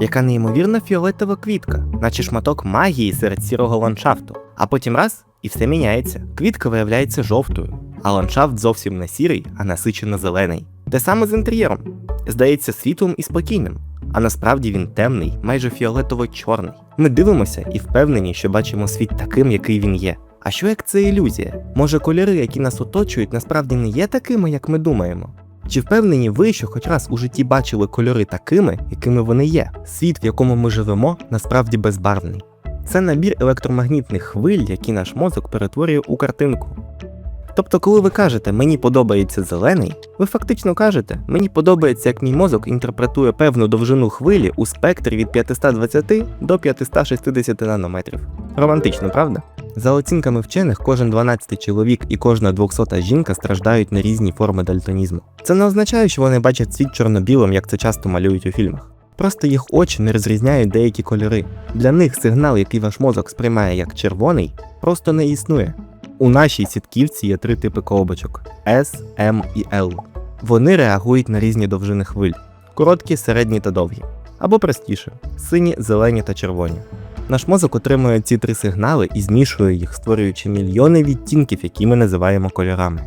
яка неймовірна фіолетова квітка, наче шматок магії серед сірого ландшафту. А потім раз і все міняється. Квітка виявляється жовтою, а ландшафт зовсім не сірий, а насичено зелений. Те саме з інтер'єром. Здається світлим і спокійним. А насправді він темний, майже фіолетово-чорний. Ми дивимося і впевнені, що бачимо світ таким, який він є. А що як це ілюзія? Може, кольори, які нас оточують, насправді не є такими, як ми думаємо? Чи впевнені ви, що хоч раз у житті бачили кольори такими, якими вони є? Світ, в якому ми живемо, насправді безбарвний. Це набір електромагнітних хвиль, які наш мозок перетворює у картинку. Тобто, коли ви кажете мені подобається зелений, ви фактично кажете, мені подобається, як мій мозок інтерпретує певну довжину хвилі у спектрі від 520 до 560 нанометрів. Романтично, правда? За оцінками вчених, кожен 12 чоловік і кожна 200 жінка страждають на різні форми дальтонізму. Це не означає, що вони бачать світ чорно-білим, як це часто малюють у фільмах. Просто їх очі не розрізняють деякі кольори. Для них сигнал, який ваш мозок сприймає як червоний, просто не існує. У нашій сітківці є три типи колбочок S, M і L. Вони реагують на різні довжини хвиль: короткі, середні та довгі. Або простіше сині, зелені та червоні. Наш мозок отримує ці три сигнали і змішує їх, створюючи мільйони відтінків, які ми називаємо кольорами.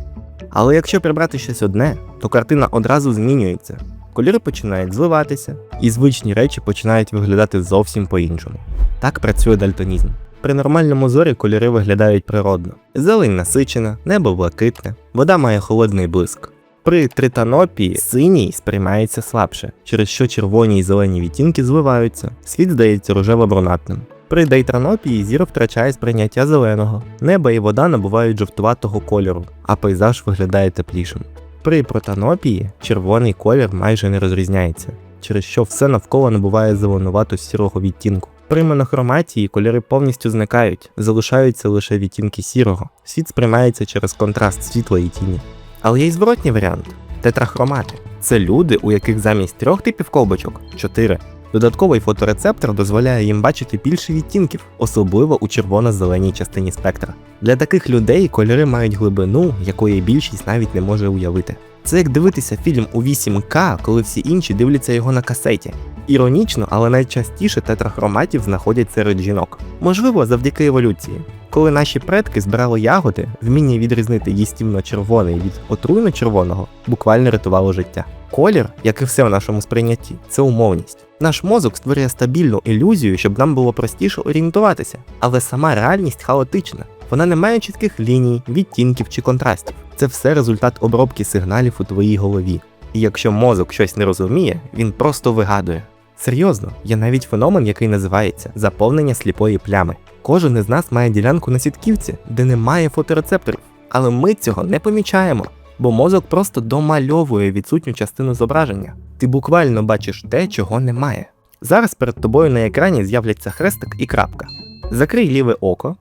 Але якщо прибрати щось одне, то картина одразу змінюється. Кольори починають зливатися, і звичні речі починають виглядати зовсім по-іншому. Так працює дальтонізм. При нормальному зорі кольори виглядають природно. Зелень насичена, небо блакитне, вода має холодний блиск. При тританопії синій сприймається слабше, через що червоні і зелені відтінки зливаються, світ здається рожево-брунатним. При дейтранопії зір втрачає сприйняття зеленого, небо і вода набувають жовтуватого кольору, а пейзаж виглядає теплішим. При протанопії червоний колір майже не розрізняється, через що все навколо набуває зеленувато сірого відтінку. При монохроматії кольори повністю зникають, залишаються лише відтінки сірого. Світ сприймається через контраст світла і тіні. Але є й зворотній варіант тетрахромати. Це люди, у яких замість трьох типів колбочок чотири. Додатковий фоторецептор дозволяє їм бачити більше відтінків, особливо у червоно-зеленій частині спектра. Для таких людей кольори мають глибину, якої більшість навіть не може уявити. Це як дивитися фільм у 8К, коли всі інші дивляться його на касеті. Іронічно, але найчастіше тетрахроматів знаходять серед жінок. Можливо, завдяки еволюції. Коли наші предки збирали ягоди, вміння відрізнити їстівно-червоний від отруйно-червоного буквально рятувало життя. Колір, як і все в нашому сприйнятті, це умовність. Наш мозок створює стабільну ілюзію, щоб нам було простіше орієнтуватися, але сама реальність хаотична. Вона не має чітких ліній, відтінків чи контрастів. Це все результат обробки сигналів у твоїй голові. І якщо мозок щось не розуміє, він просто вигадує. Серйозно, є навіть феномен, який називається заповнення сліпої плями. Кожен із нас має ділянку на сітківці, де немає фоторецепторів, але ми цього не помічаємо, бо мозок просто домальовує відсутню частину зображення. Ти буквально бачиш те, чого немає. Зараз перед тобою на екрані з'являться хрестик і крапка. Закрий ліве око,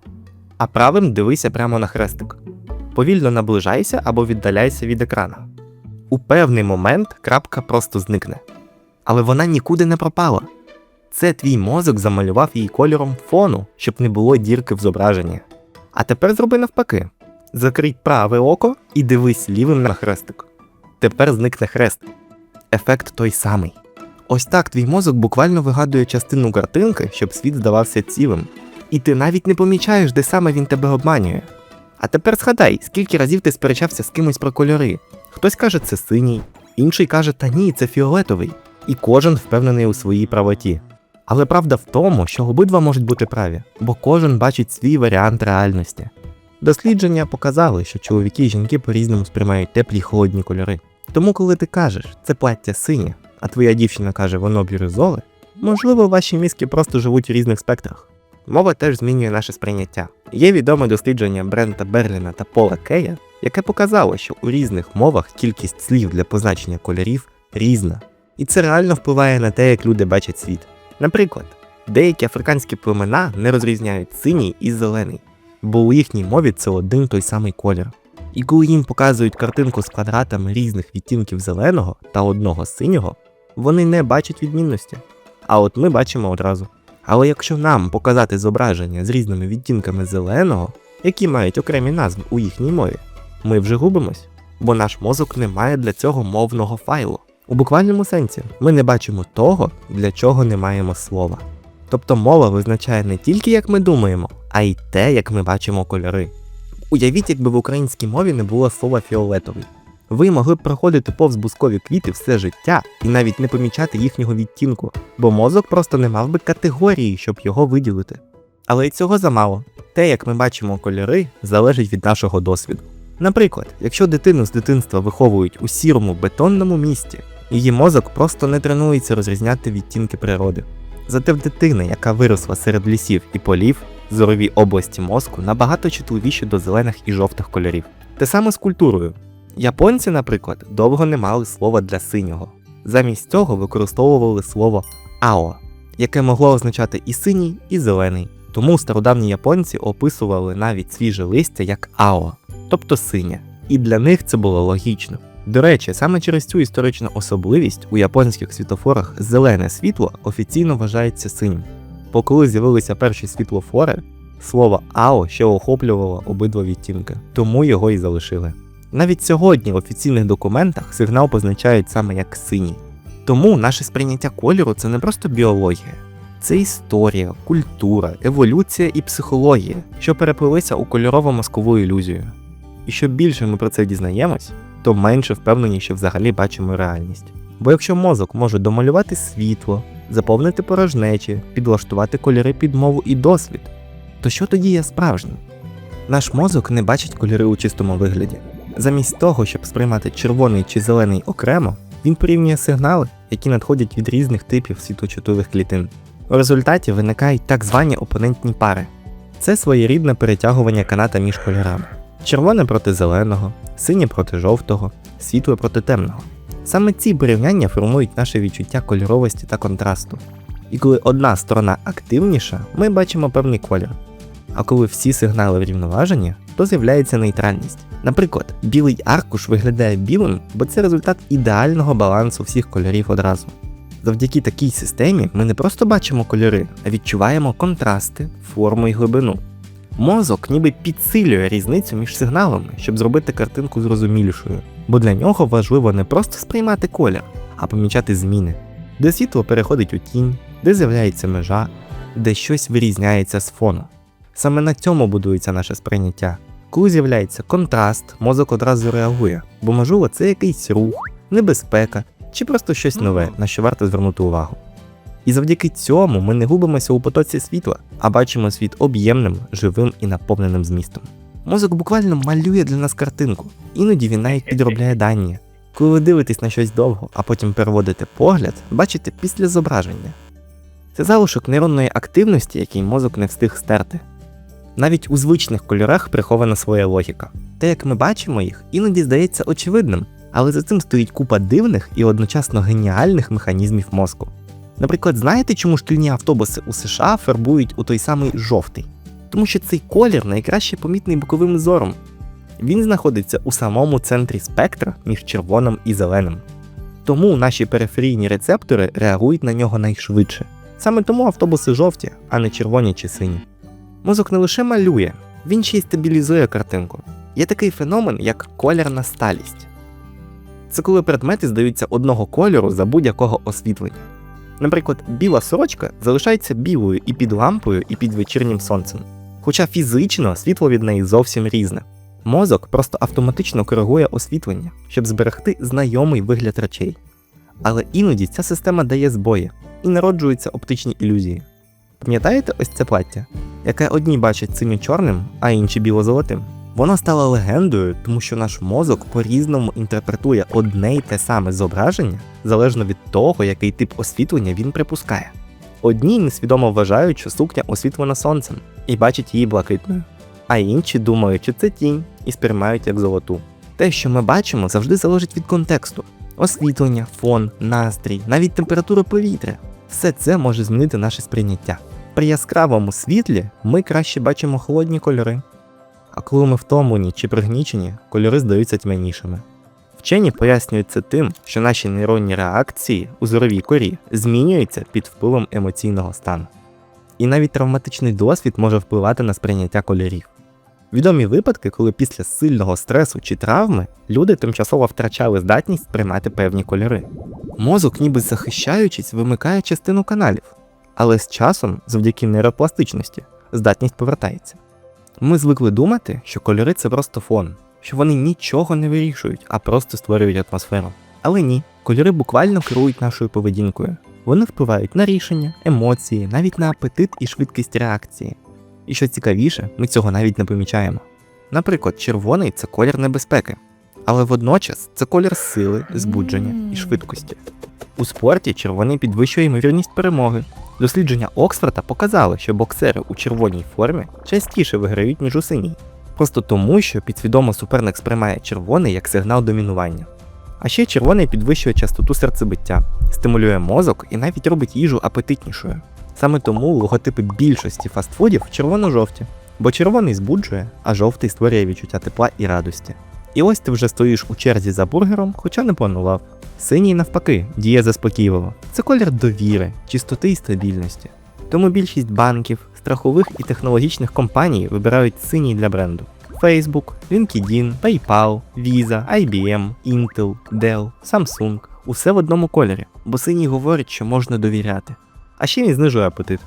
а правим дивися прямо на хрестик. Повільно наближайся або віддаляйся від екрана. У певний момент крапка просто зникне. Але вона нікуди не пропала. Це твій мозок замалював її кольором фону, щоб не було дірки в зображенні. А тепер зроби навпаки: закрий праве око і дивись лівим на хрестик. Тепер зникне хрест. Ефект той самий. Ось так твій мозок буквально вигадує частину картинки, щоб світ здавався цілим. І ти навіть не помічаєш, де саме він тебе обманює. А тепер згадай, скільки разів ти сперечався з кимось про кольори. Хтось каже, це синій, інший каже, та ні, це фіолетовий. І кожен впевнений у своїй правоті. Але правда в тому, що обидва можуть бути праві, бо кожен бачить свій варіант реальності. Дослідження показали, що чоловіки і жінки по-різному сприймають теплі й холодні кольори. Тому, коли ти кажеш, це плаття синє, а твоя дівчина каже, воно бірюзове, можливо, ваші мізки просто живуть у різних спектрах. Мова теж змінює наше сприйняття. Є відоме дослідження Брента Берліна та Пола Кея, яке показало, що у різних мовах кількість слів для позначення кольорів різна. І це реально впливає на те, як люди бачать світ. Наприклад, деякі африканські племена не розрізняють синій і зелений, бо у їхній мові це один той самий колір. І коли їм показують картинку з квадратами різних відтінків зеленого та одного синього, вони не бачать відмінності. А от ми бачимо одразу. Але якщо нам показати зображення з різними відтінками зеленого, які мають окремі назви у їхній мові, ми вже губимось, бо наш мозок не має для цього мовного файлу. У буквальному сенсі ми не бачимо того, для чого не маємо слова. Тобто мова визначає не тільки як ми думаємо, а й те, як ми бачимо кольори. Уявіть, якби в українській мові не було слова фіолетовий. Ви могли б проходити повз бускові квіти все життя і навіть не помічати їхнього відтінку, бо мозок просто не мав би категорії, щоб його виділити. Але й цього замало. Те, як ми бачимо кольори, залежить від нашого досвіду. Наприклад, якщо дитину з дитинства виховують у сірому бетонному місті, її мозок просто не тренується розрізняти відтінки природи. Зате в дитини, яка виросла серед лісів і полів, зорові області мозку набагато чутливіші до зелених і жовтих кольорів. Те саме з культурою. Японці, наприклад, довго не мали слова для синього. Замість цього використовували слово ао, яке могло означати і синій, і зелений. Тому стародавні японці описували навіть свіже листя як ао, тобто синє. І для них це було логічно. До речі, саме через цю історичну особливість у японських світлофорах зелене світло офіційно вважається синім. Бо коли з'явилися перші світлофори, слово АО ще охоплювало обидва відтінки, тому його і залишили. Навіть сьогодні в офіційних документах сигнал позначають саме як синій. Тому наше сприйняття кольору це не просто біологія, це історія, культура, еволюція і психологія, що переплилися у кольорово-мозкову ілюзію. І що більше ми про це дізнаємось, то менше впевнені, що взагалі бачимо реальність. Бо якщо мозок може домалювати світло, заповнити порожнечі, підлаштувати кольори під мову і досвід, то що тоді є справжнім? Наш мозок не бачить кольори у чистому вигляді. Замість того, щоб сприймати червоний чи зелений окремо, він порівнює сигнали, які надходять від різних типів світлочутливих клітин. У результаті виникають так звані опонентні пари. Це своєрідне перетягування каната між кольорами. Червоне проти зеленого, синє проти жовтого, світле проти темного. Саме ці порівняння формують наше відчуття кольоровості та контрасту. І коли одна сторона активніша, ми бачимо певний колір. А коли всі сигнали врівноважені, то з'являється нейтральність. Наприклад, білий аркуш виглядає білим, бо це результат ідеального балансу всіх кольорів одразу. Завдяки такій системі ми не просто бачимо кольори, а відчуваємо контрасти, форму і глибину. Мозок ніби підсилює різницю між сигналами, щоб зробити картинку зрозумілішою, бо для нього важливо не просто сприймати колір, а помічати зміни, де світло переходить у тінь, де з'являється межа, де щось вирізняється з фону. Саме на цьому будується наше сприйняття. Коли з'являється контраст, мозок одразу реагує, бо можливо це якийсь рух, небезпека чи просто щось нове, на що варто звернути увагу. І завдяки цьому ми не губимося у потоці світла, а бачимо світ об'ємним, живим і наповненим змістом. Мозок буквально малює для нас картинку, іноді він навіть підробляє дані. Коли ви дивитесь на щось довго, а потім переводите погляд, бачите після зображення. Це залишок нейронної активності, який мозок не встиг стерти. Навіть у звичних кольорах прихована своя логіка. Те, як ми бачимо їх, іноді здається очевидним, але за цим стоїть купа дивних і одночасно геніальних механізмів мозку. Наприклад, знаєте, чому шкільні автобуси у США фарбують у той самий жовтий? Тому що цей колір найкраще помітний боковим зором. Він знаходиться у самому центрі спектра між червоним і зеленим. Тому наші периферійні рецептори реагують на нього найшвидше. Саме тому автобуси жовті, а не червоні чи сині. Мозок не лише малює, він ще й стабілізує картинку. Є такий феномен, як колірна сталість. Це коли предмети здаються одного кольору за будь-якого освітлення. Наприклад, біла сорочка залишається білою і під лампою, і під вечірнім сонцем. Хоча фізично світло від неї зовсім різне. Мозок просто автоматично коригує освітлення, щоб зберегти знайомий вигляд речей. Але іноді ця система дає збої і народжуються оптичні ілюзії. Пам'ятаєте ось це плаття, яке одні бачать синьо-чорним, а інші біло-золотим? Воно стало легендою, тому що наш мозок по-різному інтерпретує одне й те саме зображення залежно від того, який тип освітлення він припускає. Одні несвідомо вважають, що сукня освітлена сонцем і бачать її блакитною, а інші думають, що це тінь і сприймають як золоту. Те, що ми бачимо, завжди залежить від контексту: освітлення, фон, настрій, навіть температура повітря. Все це може змінити наше сприйняття. При яскравому світлі ми краще бачимо холодні кольори, а коли ми втомлені чи пригнічені, кольори здаються тьмянішими. Вчені пояснюють це тим, що наші нейронні реакції у зоровій корі змінюються під впливом емоційного стану. І навіть травматичний досвід може впливати на сприйняття кольорів. Відомі випадки, коли після сильного стресу чи травми люди тимчасово втрачали здатність сприймати певні кольори. Мозок, ніби захищаючись, вимикає частину каналів, але з часом, завдяки нейропластичності, здатність повертається. Ми звикли думати, що кольори це просто фон, що вони нічого не вирішують, а просто створюють атмосферу. Але ні, кольори буквально керують нашою поведінкою. Вони впливають на рішення, емоції, навіть на апетит і швидкість реакції. І що цікавіше, ми цього навіть не помічаємо. Наприклад, червоний це колір небезпеки, але водночас це колір сили, збудження і швидкості. У спорті червоний підвищує ймовірність перемоги. Дослідження Оксфорда показали, що боксери у червоній формі частіше виграють, ніж у синій. Просто тому, що підсвідомо суперник сприймає червоний як сигнал домінування. А ще червоний підвищує частоту серцебиття, стимулює мозок і навіть робить їжу апетитнішою. Саме тому логотипи більшості фастфудів червоно-жовті, бо червоний збуджує, а жовтий створює відчуття тепла і радості. І ось ти вже стоїш у черзі за бургером, хоча не планував. Синій, навпаки, діє заспокійливо. Це колір довіри, чистоти і стабільності. Тому більшість банків, страхових і технологічних компаній вибирають синій для бренду. Facebook, LinkedIn, PayPal, Visa, IBM, Intel, Dell, Samsung усе в одному кольорі, бо синій говорить, що можна довіряти. А ще він знижує апетит.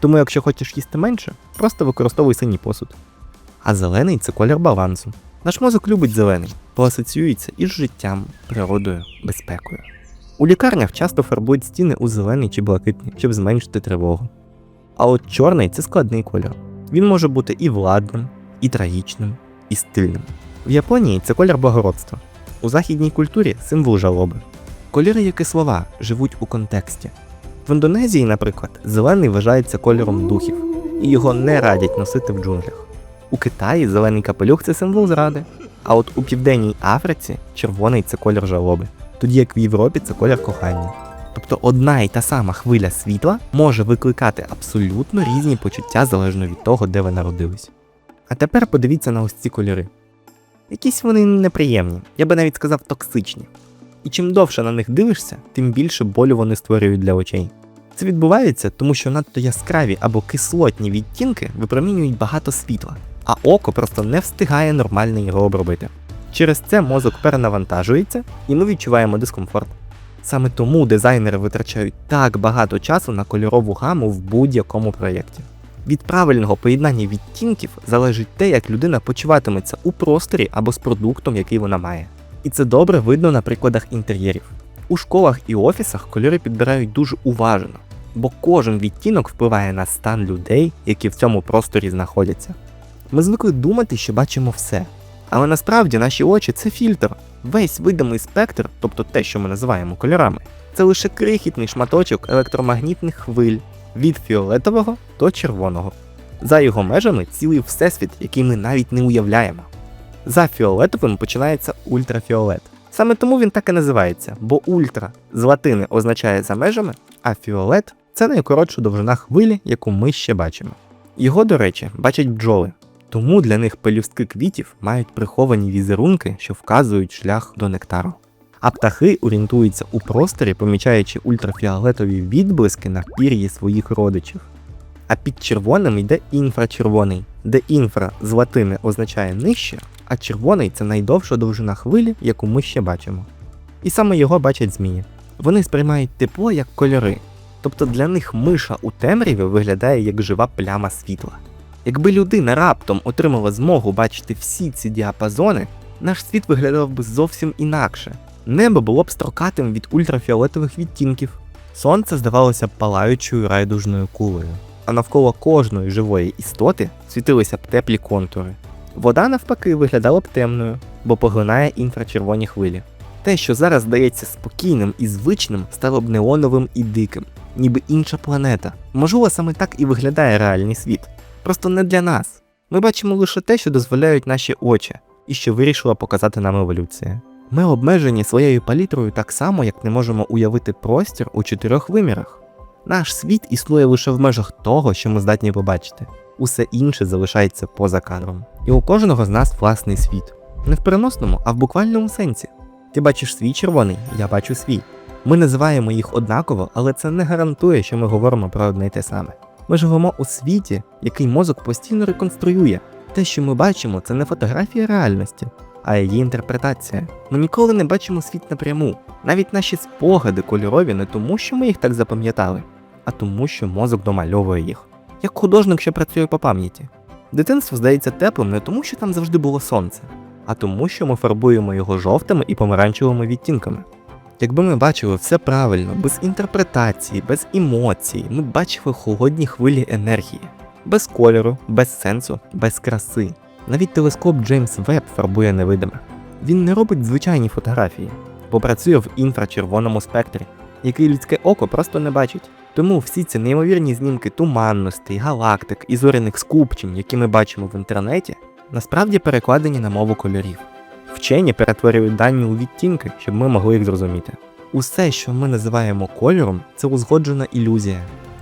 Тому, якщо хочеш їсти менше, просто використовуй синій посуд. А зелений це колір балансу. Наш мозок любить зелений, бо асоціюється із життям, природою, безпекою. У лікарнях часто фарбують стіни у зелений чи блакитний, щоб зменшити тривогу. А от чорний це складний кольор. Він може бути і владним, і трагічним, і стильним. В Японії це колір благородства. У західній культурі символ жалоби. Кольори, як і слова, живуть у контексті. В Індонезії, наприклад, зелений вважається кольором духів, і його не радять носити в джунглях. У Китаї зелений капелюх це символ зради, а от у Південній Африці червоний це колір жалоби, тоді як в Європі це колір кохання. Тобто одна і та сама хвиля світла може викликати абсолютно різні почуття залежно від того, де ви народились. А тепер подивіться на ось ці кольори. Якісь вони неприємні, я би навіть сказав токсичні. І чим довше на них дивишся, тим більше болю вони створюють для очей. Це відбувається, тому що надто яскраві або кислотні відтінки випромінюють багато світла, а око просто не встигає нормально його обробити. Через це мозок перенавантажується і ми відчуваємо дискомфорт. Саме тому дизайнери витрачають так багато часу на кольорову гаму в будь-якому проєкті. Від правильного поєднання відтінків залежить те, як людина почуватиметься у просторі або з продуктом, який вона має. І це добре видно на прикладах інтер'єрів. У школах і офісах кольори підбирають дуже уважно, бо кожен відтінок впливає на стан людей, які в цьому просторі знаходяться. Ми звикли думати, що бачимо все. Але насправді наші очі це фільтр. Весь видимий спектр, тобто те, що ми називаємо кольорами, це лише крихітний шматочок електромагнітних хвиль від фіолетового до червоного. За його межами цілий всесвіт, який ми навіть не уявляємо. За фіолетовим починається ультрафіолет. Саме тому він так і називається, бо ультра з латини означає за межами, а фіолет це найкоротша довжина хвилі, яку ми ще бачимо. Його, до речі, бачать бджоли, тому для них пелюстки квітів мають приховані візерунки, що вказують шлях до нектару. А птахи орієнтуються у просторі, помічаючи ультрафіолетові відблиски на пір'ї своїх родичів. А під червоним йде інфрачервоний, де інфра з латини означає нижче, а червоний це найдовша довжина хвилі, яку ми ще бачимо. І саме його бачать змії. Вони сприймають тепло як кольори, тобто для них миша у темряві виглядає як жива пляма світла. Якби людина раптом отримала змогу бачити всі ці діапазони, наш світ виглядав би зовсім інакше. Небо було б строкатим від ультрафіолетових відтінків. Сонце здавалося палаючою райдужною кулею, а навколо кожної живої істоти світилися б теплі контури. Вода, навпаки, виглядала б темною, бо поглинає інфрачервоні хвилі. Те, що зараз здається спокійним і звичним, стало б неоновим і диким, ніби інша планета. Можливо, саме так і виглядає реальний світ. Просто не для нас. Ми бачимо лише те, що дозволяють наші очі, і що вирішила показати нам еволюція. Ми обмежені своєю палітрою так само, як не можемо уявити простір у чотирьох вимірах. Наш світ існує лише в межах того, що ми здатні побачити. Усе інше залишається поза кадром. І у кожного з нас власний світ. Не в переносному, а в буквальному сенсі. Ти бачиш свій червоний, я бачу свій. Ми називаємо їх однаково, але це не гарантує, що ми говоримо про одне й те саме. Ми живемо у світі, який мозок постійно реконструює. Те, що ми бачимо, це не фотографія реальності, а її інтерпретація. Ми ніколи не бачимо світ напряму. Навіть наші спогади кольорові не тому, що ми їх так запам'ятали, а тому, що мозок домальовує їх. Як художник, що працює по пам'яті. Дитинство здається теплим не тому, що там завжди було сонце, а тому, що ми фарбуємо його жовтими і помаранчевими відтінками. Якби ми бачили все правильно, без інтерпретації, без емоцій, ми б бачили холодні хвилі енергії, без кольору, без сенсу, без краси. Навіть телескоп Джеймс Веб фарбує невидиме. Він не робить звичайні фотографії, бо працює в інфрачервоному спектрі, який людське око просто не бачить. Тому всі ці неймовірні знімки туманностей, галактик і зоряних скупчень, які ми бачимо в інтернеті, насправді перекладені на мову кольорів. Вчені перетворюють дані у відтінки, щоб ми могли їх зрозуміти. Усе, що ми називаємо кольором, це узгоджена ілюзія.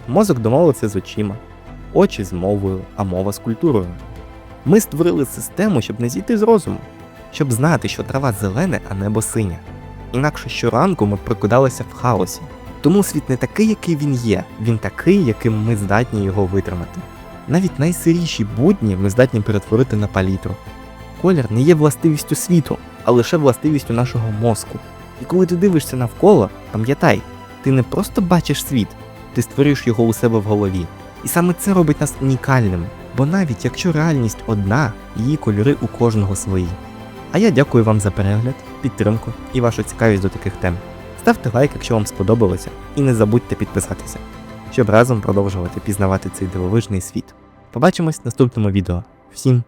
Мозок домовився з очима, очі з мовою, а мова з культурою. Ми створили систему, щоб не зійти з розуму, щоб знати, що трава зелене, а небо синє. Інакше щоранку ми прокидалися в хаосі. Тому світ не такий, який він є, він такий, яким ми здатні його витримати. Навіть найсиріші будні ми здатні перетворити на палітру. Колір не є властивістю світу, а лише властивістю нашого мозку. І коли ти дивишся навколо, пам'ятай, ти не просто бачиш світ, ти створюєш його у себе в голові. І саме це робить нас унікальними, бо навіть якщо реальність одна, її кольори у кожного свої. А я дякую вам за перегляд, підтримку і вашу цікавість до таких тем. Ставте лайк, якщо вам сподобалося, і не забудьте підписатися, щоб разом продовжувати пізнавати цей дивовижний світ. Побачимось в наступному відео. Всім